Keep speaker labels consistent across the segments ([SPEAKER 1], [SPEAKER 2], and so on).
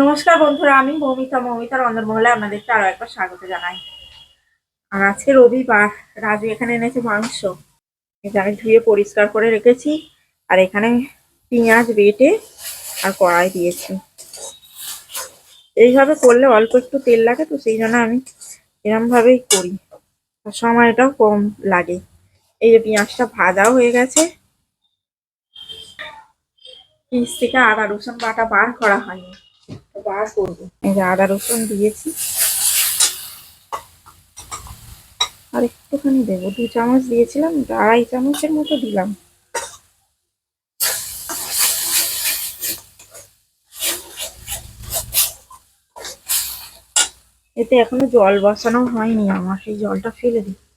[SPEAKER 1] নমস্কার বন্ধুরা, আমি মৌমিতা মৌমিতা রন্ধনমহলে আপনাদেরকে আরও একবার স্বাগত জানাই। আর আজকে রবিবার, রাজু এখানে এনেছে মাংস। এটা আমি ধুয়ে পরিষ্কার করে রেখেছি, আর এখানে পেঁয়াজ বেটে আর কড়াই দিয়েছি। এইভাবে করলে অল্প একটু তেল লাগে তো, সেই জন্য আমি এরম ভাবেই করি। আর সময়টাও কম লাগে। এই যে পেঁয়াজটা ভাজাও হয়ে গেছে। পিস থেকে আদা, রসুন বাটা বার করা হয়নি। করব এই যে আদা রসুন দিয়েছি। আর একটুখানি দেবো, দু চামচ দিয়েছিলাম, আড়াই চামচের মতো দিলাম। এতে এখনও জল বসানো হয়নি আমার, সেই জলটা ফেলে দিই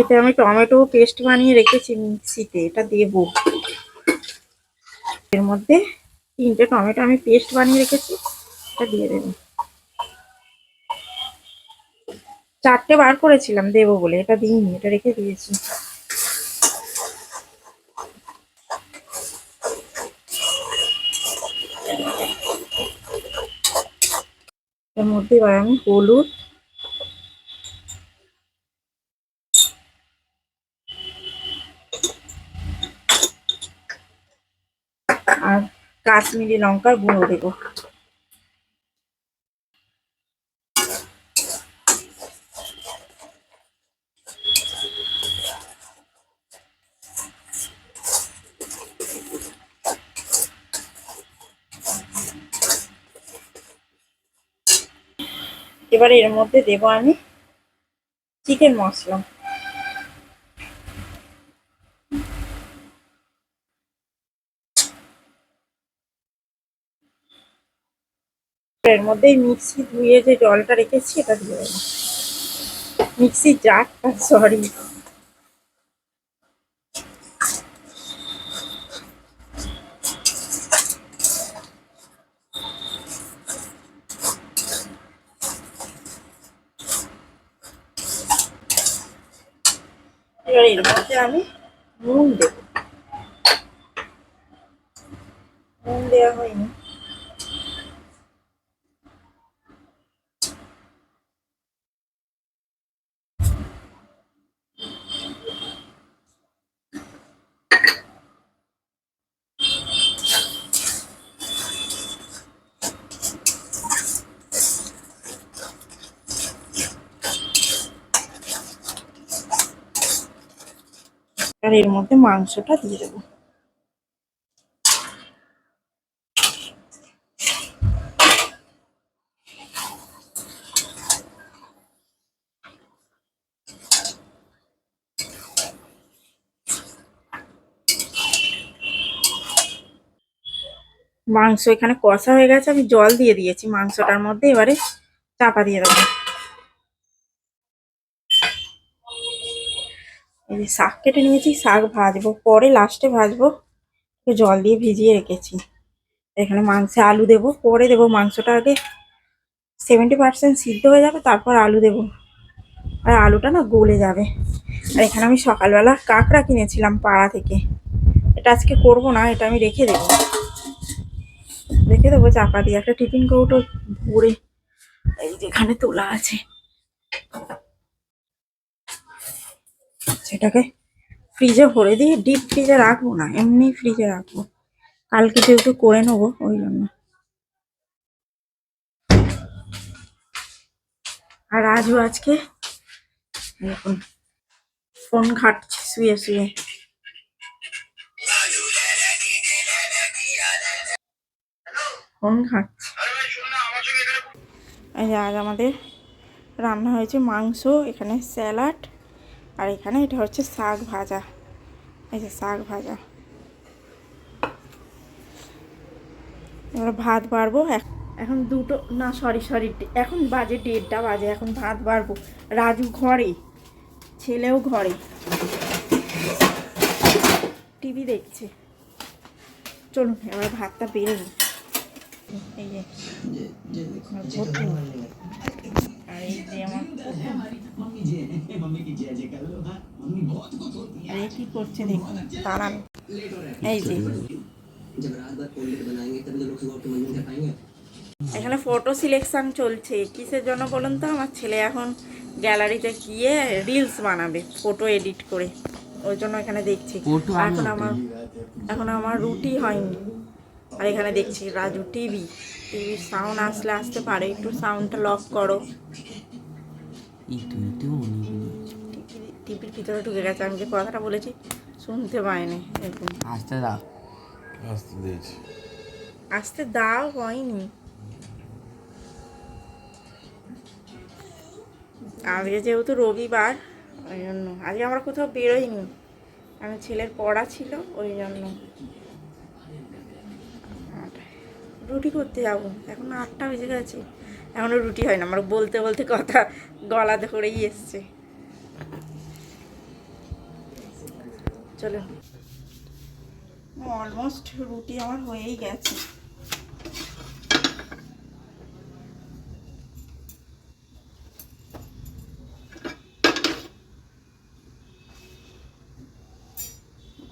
[SPEAKER 1] এতে আমি টমেটো পেস্ট বানিয়ে রেখেছি মিক্সিতে, এটা দেবো। এর মধ্যে তিনটে টমেটো আমি পেস্ট বানিয়ে রেখেছি, এটা দিয়ে দেবো। চারটে বার করেছিলাম দেবো বলে, এটা দিইনি, এটা রেখে দিয়েছি। এর মধ্যে এবার আমি হলুদ আর কাশ্মীরি লঙ্কার গুঁড়ো দেবো। এবার এর মধ্যে দেবো আমি চিকেন মশলা। এর মধ্যে মিক্সি ধুয়ে যে জলটা রেখেছি, এটা দিয়ে দেবো মিক্সি জারটা সরি এবার এর মধ্যে আমি নুন দেব। নুন দেওয়া হয়নি। আর এর মধ্যে মাংসটা দিয়ে দেবো। মাংস এখানে কষা হয়ে গেছে, আমি জল দিয়ে দিয়েছি মাংসটার মধ্যে, এবারে চাপা দিয়ে দেবো। যে শাক কেটে নিয়েছি, শাক ভাজবো, পরে লাস্টে ভাজবো জল দিয়ে ভিজিয়ে রেখেছি। এখানে মাংসে আলু দেবো, পরে দেবো মাংসটা আগে সেভেন্টি পার্সেন্ট সিদ্ধ হয়ে যাবে, তারপর আলু দেবো। আর আলুটা না গলে যাবে। আর এখানে আমি সকালবেলা কাঁকড়া কিনেছিলাম পাড়া থেকে। এটা আজকে করব না, এটা আমি রেখে দেবো। রেখে দেবো, চাপা দিয়ে। একটা টিফিন কৌটো ভরে এই যেখানে তোলা আছে। সেটাকে ফ্রিজে ভরে দিয়ে ডিপ ফ্রিজে রাখব না, এমনি ফ্রিজে রাখব। কালকে যেহেতু করে নেব, ওই জন্য। আর আজও আজকে দেখুন, ফোন ঘাটছে, শুয়ে শুয়ে। ফোন ঘাটছে। আজ আমাদের রান্না হয়েছে মাংস, এখানে স্যালাড আর এখানে এটা হচ্ছে শাক ভাজা। এই যে শাক ভাজা। এবার ভাত বাড়বো এখন দুটো না সরি সরি এখন বাজে দেড়টা বাজে এখন ভাত বাড়বো। রাজু ঘরে ছেলেও ঘরে। টিভি দেখছে। চলুন এবার ভাতটা বেড়ে নিই। এই যে আর এই যে আমার দাঁড়ান এই যে এখানে ফটো সিলেকশন চলছে। কিসের জন্য বলুন তো? আমার ছেলে এখন গ্যালারিতে গিয়ে রিলস বানাবে ফটো এডিট করে। ওই জন্য এখানে দেখছি। এখন আমার এখন আমার রুটি হয়নি। আর এখানে দেখছি রাজু টিভি টিভির সাউন্ড আসলে আসতে পারে। একটু সাউন্ডটা লক করো। টিভির ভিতরে ঢুকে গেছে আমি যে কথাটা বলেছি শুনতে পাইনি এরকম।
[SPEAKER 2] asta da
[SPEAKER 3] আসতে দিয়েছি।
[SPEAKER 1] আসতে দাও হয়নি। আজকে যেহেতু রবিবার ওই জন্য। আজকে আমরা কোথাও বেরোইনি। আমি ছেলের পড়া ছিল ওই জন্য। রুটি করতে যাব। এখন আটটা বেজে গেছে। এখনও রুটি হয় না। আমার বলতে বলতে কথা গলা ধরেই এসছে। চলো। অলমোস্ট রুটি আমার হয়েই গেছে।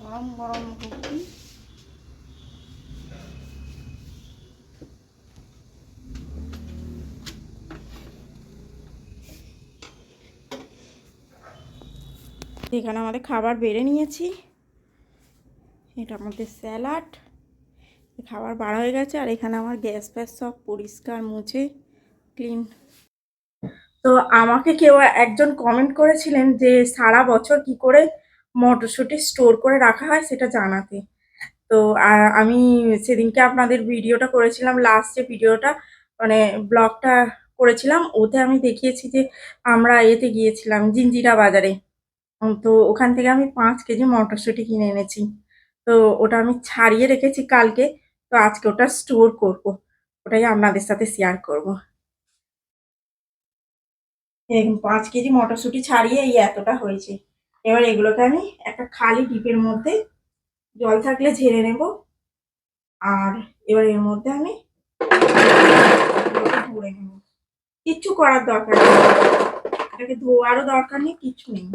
[SPEAKER 1] গরম গরম রুটি। এখানে আমাদের খাবার বেড়ে নিয়েছি। এটার মধ্যে স্যালাড। খাবার বার হয়ে গেছে আর এখানে আমার গ্যাস ফ্যাস সব পরিষ্কার মুছে, ক্লিন। তো আমাকে কেউ একজন কমেন্ট করেছিলেন যে সারা বছর কি করে মটরশুঁটি স্টোর করে রাখা হয় সেটা জানাতে। তো আ- আমি সেদিনকে আপনাদের ভিডিওটা করেছিলাম লাস্ট যে ভিডিওটা মানে ব্লগটা করেছিলাম, ওতে আমি দেখিয়েছি যে আমরা এতে গিয়েছিলাম, জিঞ্জিরা বাজারে। তো ওখান থেকে আমি পাঁচ কেজি মটরশুঁটি কিনে এনেছি। তো ওটা আমি ছাড়িয়ে রেখেছি কালকে। তো আজকে ওটা স্টোর করব। ওটাই আপনাদের সাথে শেয়ার করব। এরকম পাঁচ কেজি মটরশুঁটি ছাড়িয়ে এই এতটা হয়েছে। এবার এগুলোকে আমি একটা খালি ডিপের মধ্যে জল থাকলে ঝেড়ে নেব। আর এবার এর মধ্যে আমি ভরে নেব। কিচ্ছু করার দরকার নেই। এটাকে ধোয়ারও দরকার নেই, কিছু নেই।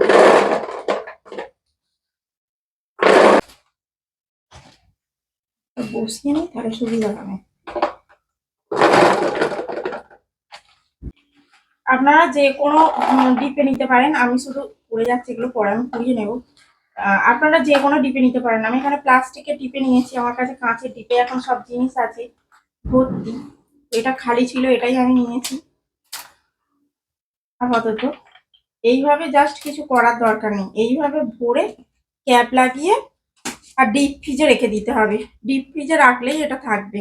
[SPEAKER 1] বসিয়ে নিই তাহলে সুবিধা হবে। আপনারা যে কোনো ডিপে নিতে পারেন। আমি শুধু পড়ে যাচ্ছে, এগুলো পরে আমি পুড়িয়ে নেব। আপনারা যে কোনো ডিপে নিতে পারেন। আমি এখানে প্লাস্টিকের ডিপে নিয়েছি, আমার কাছে কাঁচের ডিপে এখন সব জিনিস আছে। ভর্তি। এটা খালি ছিল, এটাই আমি নিয়েছি। আপাতত। এইভাবে জাস্ট কিছু করার দরকার নেই। এইভাবে ভরে ক্যাপ লাগিয়ে আর ডিপ ফ্রিজে রেখে দিতে হবে। ডিপ ফ্রিজে রাখলেই এটা থাকবে।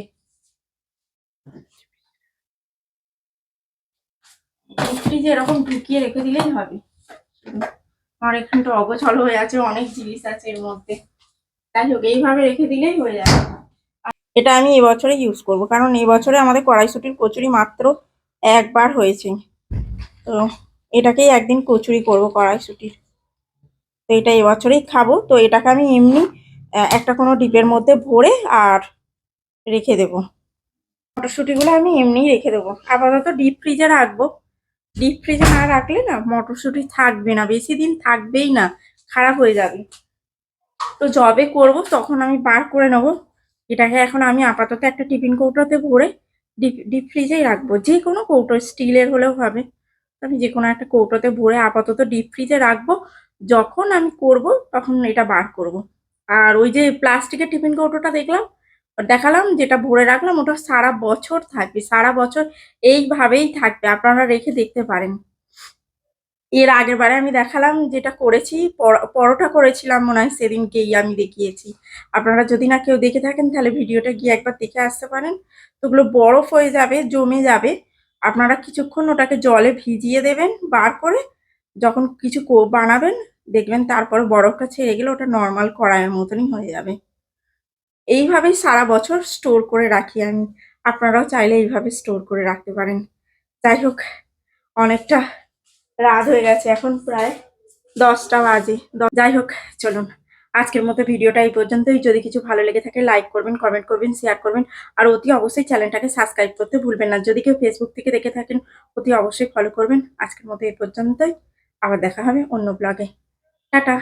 [SPEAKER 1] ডিপ ফ্রিজে এরকম ঢুকিয়ে রেখে দিলেই হবে। আমার এখানটা অগোছল হয়ে আছে, অনেক জিনিস আছে এর মধ্যে। যাই হোক, এইভাবে রেখে দিলেই হয়ে যাবে। এটা আমি এবছরে ইউজ করব, কারণ এবছরে আমাদের কড়াইশুটির কচুরি মাত্র একবার হয়েছে। তো এটাকেই একদিন কচুরি করব কড়াইশুটির তো এটা এবছরেই খাব। তো এটাকে আমি এমনি একটা কোনো ডিপের মধ্যে ভরে আর রেখে দেবো। মটরশুঁটিগুলো আমি এমনিই রেখে দেবো। আপাতত ডিপ ফ্রিজে রাখব। ডিপ ফ্রিজে না রাখলে না মটরশুঁটি থাকবে না, বেশি দিন থাকবেই না, খারাপ হয়ে যাবে। তো জবে করব তখন আমি বার করে নেব। এটাকে এখন আমি আপাতত একটা টিফিন কৌটোতে ভরে ডিপ ডিপ ফ্রিজেই রাখব। যে কোনো কৌটো, স্টিলের হলেও হবে। আমি যে কোনো একটা কৌটোতে ভরে আপাতত ডিপ ফ্রিজে রাখব। যখন আমি করব, তখন এটা বার করব। আর ওই যে প্লাস্টিকের টিফিন কৌটোটা দেখলাম, দেখালাম যেটা ভরে রাখলাম, ওটা সারা বছর থাকবে, সারা বছর এইভাবেই থাকবে, আপনারা রেখে দেখতে পারেন। এর আগের বারে আমি দেখালাম যেটা করেছি, পর- পরোটা করেছিলাম মনে হয় সেদিনকেই আমি দেখিয়েছি। আপনারা যদি না কেউ দেখে থাকেন, তাহলে ভিডিওটা গিয়ে একবার দেখে আসতে পারেন। তো ওগুলো বরফ হয়ে যাবে, জমে যাবে। আপনারা কিছুক্ষণ ওটাকে জলে ভিজিয়ে দেবেন বার করে। যখন কিছু বানাবেন, দেখবেন তারপরে বরফটা ছেড়ে গেলে ওটা নর্মাল কড়াইয়ের মতনই হয়ে যাবে। এইভাবেই সারা বছর স্টোর করে রাখি আমি। আপনারাও চাইলে এইভাবে স্টোর করে রাখতে পারেন। যাই হোক, অনেকটা রাত হয়ে গেছে, এখন প্রায় দশটা বাজে। যাই হোক, চলুন। আজকের মতো ভিডিওটা এই পর্যন্তই। যদি কিছু ভালো লেগে থাকে লাইক করবেন কমেন্ট করবেন শেয়ার করবেন, আর অতি অবশ্যই চ্যানেলটাকে সাবস্ক্রাইব করতে ভুলবেন না। যদি কেউ ফেসবুক থেকে দেখে থাকেন, অতি অবশ্যই ফলো করবেন। আজকের মতো এই পর্যন্তই। আবার দেখা হবে অন্য ব্লগে টাটা!